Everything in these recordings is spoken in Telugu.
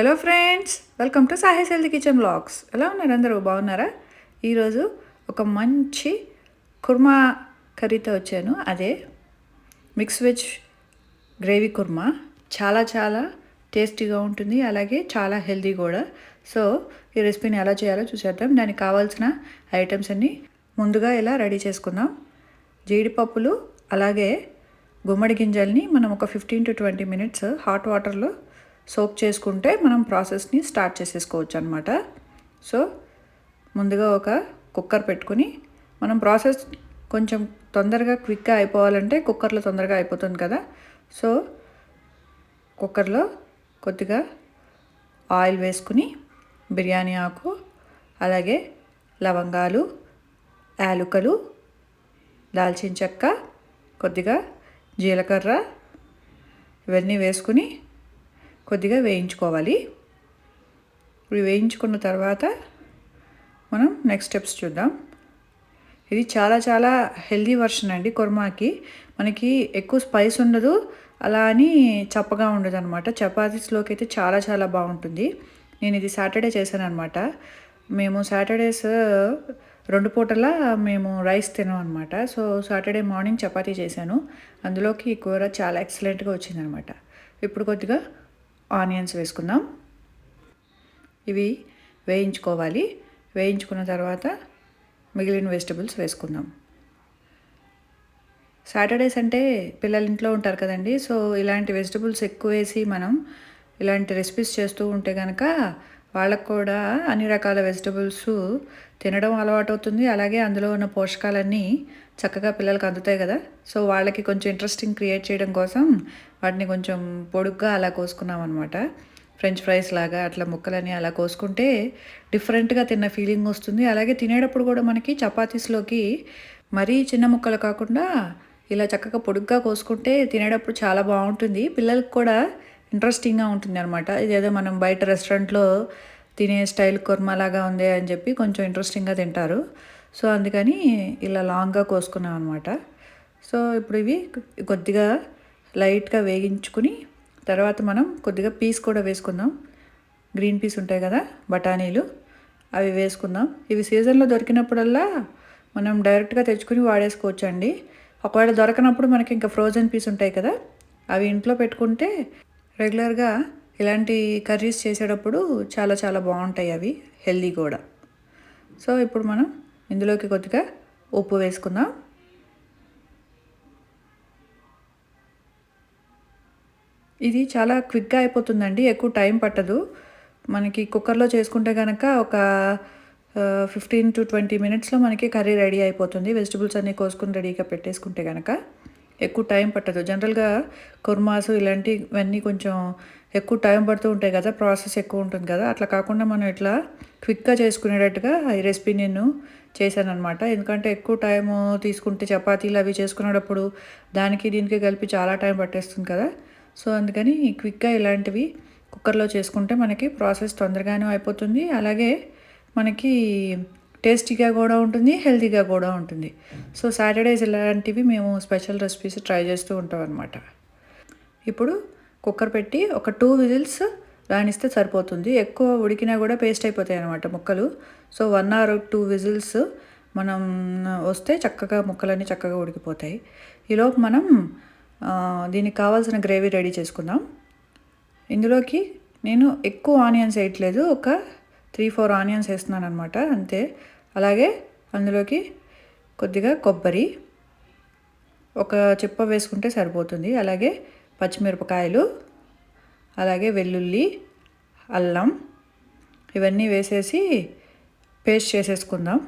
Hello friends welcome to Sahi's health kitchen blogs ఎలా ఉన్నారు అందరూ? బాగున్నారా? ఈరోజు ఒక మంచి కుర్మా కర్రీతో వచ్చాను. అదే మిక్స్ వెజ్ గ్రేవీ కుర్మా. చాలా చాలా టేస్టీగా ఉంటుంది. అలాగే చాలా హెల్తీ కూడా. సో ఈ రెసిపీని ఎలా చేయాలో చూసేద్దాం. దానికి కావాల్సిన ఐటమ్స్ అన్నీ ముందుగా ఇలా రెడీ చేసుకుందాం. జీడిపప్పులు అలాగే గుమ్మడి గింజల్ని మనం ఒక fifteen to twenty minutes hot వాటర్లో సోప్ చేసుకుంటే మనం ప్రాసెస్ని స్టార్ట్ చేసేసుకోవచ్చు అనమాట సో ముందుగా ఒక కుక్కర్ పెట్టుకుని మనం ప్రాసెస్ కొంచెం తొందరగా క్విక్గా అయిపోవాలంటే కుక్కర్లో తొందరగా అయిపోతుంది కదా. సో కుక్కర్లో కొద్దిగా ఆయిల్ వేసుకుని బిర్యానీ ఆకు అలాగే లవంగాలు యాలుకలు దాల్చిన చెక్క కొద్దిగా జీలకర్ర ఇవన్నీ వేసుకుని కొద్దిగా వేయించుకోవాలి. ఇవి వేయించుకున్న తర్వాత మనం నెక్స్ట్ స్టెప్స్ చూద్దాం. ఇది చాలా చాలా హెల్దీ వర్షన్ అండి కుర్మాకి. మనకి ఎక్కువ స్పైస్ ఉండదు అలా అని చప్పగా ఉండదు అనమాట చపాతీస్లోకి అయితే చాలా చాలా బాగుంటుంది. నేను ఇది సాటర్డే చేశాను అనమాట మేము సాటర్డేస్ రెండు పూటలా మేము రైస్ తినాం అనమాట సో సాటర్డే మార్నింగ్ చపాతీ చేశాను. అందులోకి ఈ కూర చాలా ఎక్సలెంట్గా వచ్చిందనమాట ఇప్పుడు కొద్దిగా ఆనియన్స్ వేసుకుందాం. ఇవి వేయించుకోవాలి. వేయించుకున్న తర్వాత మిగిలిన వెజిటబుల్స్ వేసుకుందాం. సాటర్డేస్ అంటే పిల్లలు ఇంట్లో ఉంటారు కదండి. సో ఇలాంటి వెజిటబుల్స్ ఎక్కువ వేసి మనం ఇలాంటి రెసిపీస్ చేస్తూ ఉంటే కనుక వాళ్ళకు కూడా అన్ని రకాల వెజిటబుల్స్ తినడం అలవాటు అవుతుంది అలాగే అందులో ఉన్న పోషకాలన్నీ చక్కగా పిల్లలకు అందుతాయి కదా. సో వాళ్ళకి కొంచెం ఇంట్రెస్టింగ్ క్రియేట్ చేయడం కోసం వాటిని కొంచెం పొడుగ్గా అలా కోసుకున్నాం అనమాట ఫ్రెంచ్ ఫ్రైస్ లాగా అట్లా ముక్కలని అలా కోసుకుంటే డిఫరెంట్గా తిన్న ఫీలింగ్ వస్తుంది. అలాగే తినేటప్పుడు కూడా మనకి చపాతీస్లోకి మరీ చిన్న ముక్కలు కాకుండా ఇలా చక్కగా పొడుగ్గా కోసుకుంటే తినేటప్పుడు చాలా బాగుంటుంది. పిల్లలకు కూడా ఇంట్రెస్టింగ్గా ఉంటుంది అనమాట ఇదేదో మనం బయట రెస్టారెంట్లో తినే స్టైల్ కుర్మా లాగా ఉంది అని చెప్పి కొంచెం ఇంట్రెస్టింగ్గా తింటారు. సో అందుకని ఇలా లాంగ్గా కోసుకున్నాం అనమాట సో ఇప్పుడు ఇవి కొద్దిగా లైట్గా వేగించుకుని తర్వాత మనం కొద్దిగా పీస్ కూడా వేసుకుందాం. గ్రీన్ పీస్ ఉంటాయి కదా బఠానీలు అవి వేసుకుందాం. ఇవి సీజన్లో దొరికినప్పుడల్లా మనం డైరెక్ట్గా తెచ్చుకుని వాడేసుకోవచ్చు అండి ఒకవేళ దొరకనప్పుడు మనకి ఇంకా ఫ్రోజన్ పీస్ ఉంటాయి కదా అవి ఇంట్లో పెట్టుకుంటే రెగ్యులర్గా ఇలాంటి కర్రీస్ చేసేటప్పుడు చాలా చాలా బాగుంటాయి అవి హెల్దీ కూడా. సో ఇప్పుడు మనం ఇందులోకి కొద్దిగా ఉప్పు వేసుకుందాం. ఇది చాలా క్విక్గా అయిపోతుందండి ఎక్కువ టైం పట్టదు. మనకి కుక్కర్లో చేసుకుంటే కనుక ఒక ఫిఫ్టీన్ టు ట్వంటీ మినిట్స్లో మనకి కర్రీ రెడీ అయిపోతుంది. వెజిటబుల్స్ అన్నీ కోసుకుని రెడీగా పెట్టేసుకుంటే కనుక ఎక్కువ టైం పట్టదు. జనరల్గా కుర్మాసు ఇలాంటివన్నీ కొంచెం ఎక్కువ టైం పడుతూ ఉంటాయి కదా ప్రాసెస్ ఎక్కువ ఉంటుంది కదా. అట్లా కాకుండా మనం ఇట్లా క్విక్గా చేసుకునేటట్టుగా ఈ రెసిపీ నేను చేశానమాట ఎందుకంటే ఎక్కువ టైం తీసుకుంటే చపాతీలు అవి చేసుకునేటప్పుడు దానికి దీనికి కలిపి చాలా టైం పట్టేస్తుంది కదా. సో అందుకని క్విక్గా ఇలాంటివి కుక్కర్లో చేసుకుంటే మనకి ప్రాసెస్ తొందరగానే అయిపోతుంది. అలాగే మనకి టేస్టీగా కూడా ఉంటుంది హెల్తీగా కూడా ఉంటుంది. సో సాటర్డేస్ ఇలాంటివి మేము స్పెషల్ రెసిపీస్ ట్రై చేస్తూ ఉంటాం అనమాట ఇప్పుడు కుక్కర్ పెట్టి ఒక టూ విజిల్స్ రాణిస్తే సరిపోతుంది. ఎక్కువ ఉడికినా కూడా పేస్ట్ అయిపోతాయి అనమాట ముక్కలు. So one or two whistles మనం వస్తే చక్కగా ముక్కలన్నీ చక్కగా ఉడికిపోతాయి. ఈలోపు మనం దీనికి కావాల్సిన గ్రేవీ రెడీ చేసుకుందాం. ఇందులోకి నేను ఎక్కువ ఆనియన్స్ వేయట్లేదు. ఒక త్రీ ఫోర్ ఆనియన్స్ వేస్తున్నాను అనమాట అంతే. అలాగే అందులోకి కొద్దిగా కొబ్బరి ఒక చిప్ప వేసుకుంటే సరిపోతుంది. అలాగే పచ్చిమిరపకాయలు అలాగే వెల్లుల్లి అల్లం ఇవన్నీ వేసేసి పేస్ట్ చేసేసుకుందాం.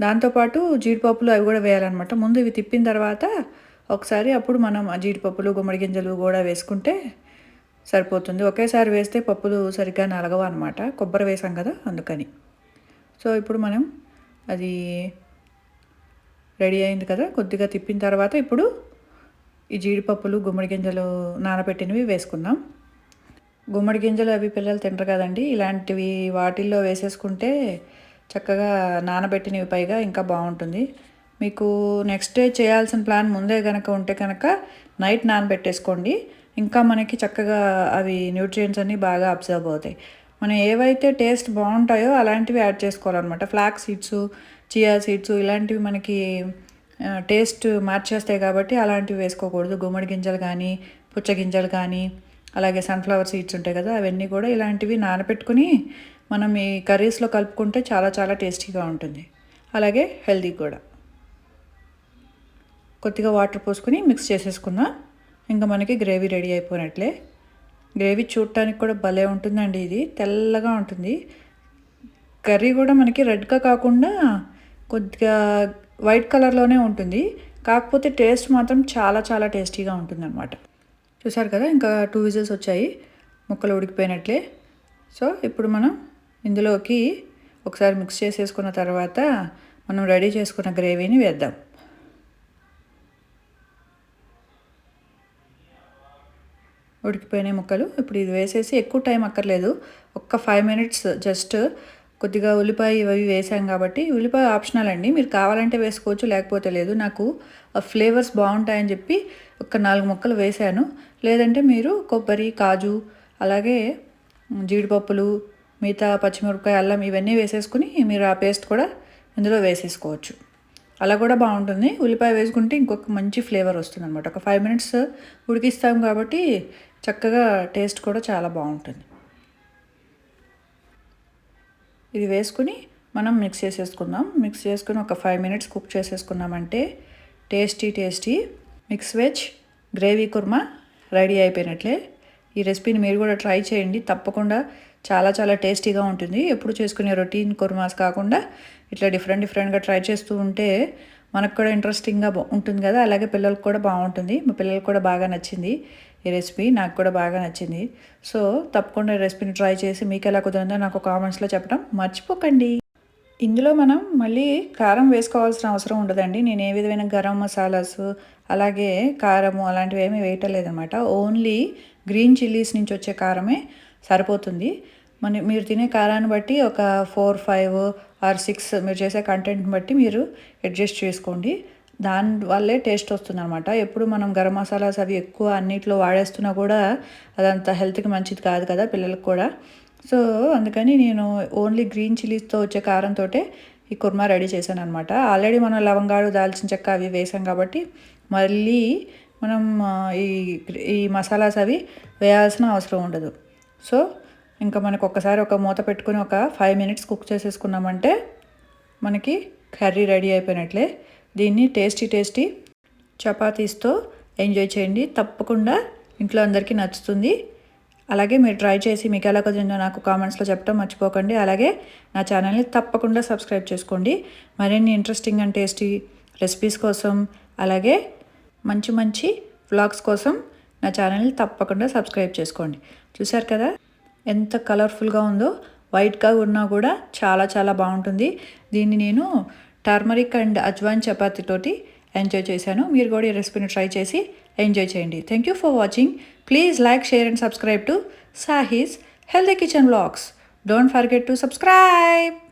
దాంతోపాటు జీడిపప్పులు అవి కూడా వేయాలన్నమాట. ముందు ఇవి తిప్పిన తర్వాత ఒకసారి అప్పుడు మనం ఆ జీడిపప్పులు గుమ్మడి గింజలు కూడా వేసుకుంటే సరిపోతుంది. ఒకేసారి వేస్తే పప్పులు సరిగ్గా నలగవు అనమాట కొబ్బరి వేసాం కదా అందుకని. సో ఇప్పుడు మనం అది రెడీ అయింది కదా కొద్దిగా తిప్పిన తర్వాత ఇప్పుడు ఈ జీడిపప్పులు గుమ్మడి గింజలు నానబెట్టినవి వేసుకుందాం. గుమ్మడి గింజలు అవి పిల్లలు తింటారు కదండి ఇలాంటివి వాటిల్లో వేసేసుకుంటే చక్కగా నానబెట్టినవి పైగా ఇంకా బాగుంటుంది. మీకు నెక్స్ట్ డే చేయాల్సిన ప్లాన్ ముందే కనుక ఉంటే కనుక నైట్ నానబెట్టేసుకోండి. ఇంకా మనకి చక్కగా అవి న్యూట్రియంట్స్ అన్నీ బాగా అబ్జర్వ్ అవుతాయి. మనం ఏవైతే టేస్ట్ బాగుంటాయో అలాంటివి యాడ్ చేసుకోవాలన్నమాట. ఫ్లాక్ సీడ్స్ చియా సీడ్స్ ఇలాంటివి మనకి టేస్ట్ మార్చేస్తాయి కాబట్టి అలాంటివి వేసుకోకూడదు. గుమ్మడి గింజలు కానీ పుచ్చ గింజలు కానీ అలాగే సన్ఫ్లవర్ సీడ్స్ ఉంటాయి కదా అవన్నీ కూడా ఇలాంటివి నానబెట్టుకుని మనం ఈ కర్రీస్లో కలుపుకుంటే చాలా చాలా టేస్టీగా ఉంటుంది. అలాగే హెల్తీ కూడా. కొద్దిగా వాటర్ పోసుకొని మిక్స్ చేసేసుకుందాం. ఇంకా మనకి గ్రేవీ రెడీ అయిపోయినట్లే. గ్రేవీ చూడటానికి కూడా భలే ఉంటుందండి ఇది. తెల్లగా ఉంటుంది. కర్రీ కూడా మనకి రెడ్గా కాకుండా కొద్దిగా వైట్ కలర్లోనే ఉంటుంది. కాకపోతే టేస్ట్ మాత్రం చాలా చాలా టేస్టీగా ఉంటుందన్నమాట. చూసారు కదా ఇంకా టూ విజిల్స్ వచ్చాయి. ముక్కలు ఉడికిపోయినట్లే. సో ఇప్పుడు మనం ఇందులోకి ఒకసారి మిక్స్ చేసేసుకున్న తర్వాత మనం రెడీ చేసుకున్న గ్రేవీని వేద్దాం. ఉడికిపోయినాయి ముక్కలు. ఇప్పుడు ఇది వేసేసి ఎక్కువ టైం అక్కర్లేదు. ఒక్క ఫైవ్ మినిట్స్ జస్ట్ కొద్దిగా ఉల్లిపాయ ఇవి వేసాం కాబట్టి ఉల్లిపాయ ఆప్షనల్ అండి. మీరు కావాలంటే వేసుకోవచ్చు లేకపోతే లేదు. నాకు ఫ్లేవర్స్ బాగుంటాయని చెప్పి ఒక నాలుగు ముక్కలు వేసాను. లేదంటే మీరు కొబ్బరి కాజు అలాగే జీడిపప్పులు మిగతా పచ్చిమిరపకాయ అల్లం ఇవన్నీ వేసేసుకుని మీరు ఆ పేస్ట్ కూడా ఇందులో వేసేసుకోవచ్చు. అలా కూడా బాగుంటుంది. ఉల్లిపాయ వేసుకుంటే ఇంకొక మంచి ఫ్లేవర్ వస్తుంది అనమాట ఒక ఫైవ్ మినిట్స్ ఉడికిస్తాం కాబట్టి చక్కగా టేస్ట్ కూడా చాలా బాగుంటుంది. ఇది వేసుకుని మనం మిక్స్ చేసేసుకుందాం. మిక్స్ చేసుకుని ఒక five minutes cook చేసేసుకున్నామంటే tasty tasty mix veg gravy kurma ready అయిపోయినట్లే. ఈ రెసిపీని మీరు కూడా ట్రై చేయండి. తప్పకుండా చాలా చాలా టేస్టీగా ఉంటుంది. ఎప్పుడు చేసుకునే రొటీన్ కుర్మాస్ కాకుండా ఇట్లా డిఫరెంట్ డిఫరెంట్గా ట్రై చేస్తూ ఉంటే మనకు కూడా ఇంట్రెస్టింగ్గా ఉంటుంది కదా. అలాగే పిల్లలకు కూడా బాగుంటుంది. మా పిల్లలకు కూడా బాగా నచ్చింది ఈ రెసిపీ నాకు కూడా బాగా నచ్చింది. సో తప్పకుండా ఈ రెసిపీని ట్రై చేసి మీకు ఎలా కుదిరిందో నాకు కామెంట్స్లో చెప్పడం మర్చిపోకండి. ఇందులో మనం మళ్ళీ కారం వేసుకోవాల్సిన అవసరం ఉండదండి. నేను ఏ విధమైన గరం మసాలాస్ అలాగే కారము అలాంటివి ఏమీ వేయటం లేదనమాట ఓన్లీ గ్రీన్ చిల్లీస్ నుంచి వచ్చే కారమే సరిపోతుంది. మన మీరు తినే కారాన్ని బట్టి ఒక ఫోర్ ఫైవ్ ఆర్ సిక్స్ మీరు చేసే కంటెంట్ని బట్టి మీరు అడ్జస్ట్ చేసుకోండి. దాని వల్లే టేస్ట్ వస్తుంది అనమాట ఎప్పుడు మనం గరం మసాలాస్ అవి ఎక్కువ అన్నిట్లో వాడేస్తున్నా కూడా అదంత హెల్త్కి మంచిది కాదు కదా పిల్లలకు కూడా. సో అందుకని నేను ఓన్లీ గ్రీన్ చిల్లీస్తో వచ్చే కారంతో ఈ కుర్మా రెడీ చేశాను అనమాట ఆల్రెడీ మనం లవంగాలు దాల్చిన చెక్క అవి వేసాం కాబట్టి మళ్ళీ మనం ఈ ఈ మసాలాస్ అవి వేయాల్సిన అవసరం ఉండదు. సో ఇంకా మనకు ఒక్కసారి ఒక మూత పెట్టుకుని ఒక ఫైవ్ మినిట్స్ కుక్ చేసేసుకున్నామంటే మనకి కర్రీ రెడీ అయిపోయినట్లే. దీన్ని టేస్టీ టేస్టీ చపాతీస్తో ఎంజాయ్ చేయండి. తప్పకుండా ఇంట్లో అందరికీ నచ్చుతుంది. అలాగే మీరు ట్రై చేసి మీకు ఎలా కుదిరిందో నాకు కామెంట్స్లో చెప్పడం మర్చిపోకండి. అలాగే నా ఛానల్ని తప్పకుండా సబ్స్క్రైబ్ చేసుకోండి. మరిన్ని ఇంట్రెస్టింగ్ అండ్ టేస్టీ రెసిపీస్ కోసం అలాగే మంచి మంచి వ్లాగ్స్ కోసం నా ఛానల్ని తప్పకుండా సబ్స్క్రైబ్ చేసుకోండి. చూశారు కదా? ఎంత కలర్ఫుల్గా ఉందో వైట్గా ఉన్నా కూడా చాలా చాలా బాగుంటుంది. దీన్ని నేను టర్మరిక్ అండ్ అజ్వాన్ చపాతీతోటి ఎంజాయ్ చేశాను. మీరు కూడా ఈ రెసిపీని ట్రై చేసి ఎంజాయ్ చేయండి. Thank you for watching please like share and subscribe to Sahi's healthy kitchen blogs don't forget to subscribe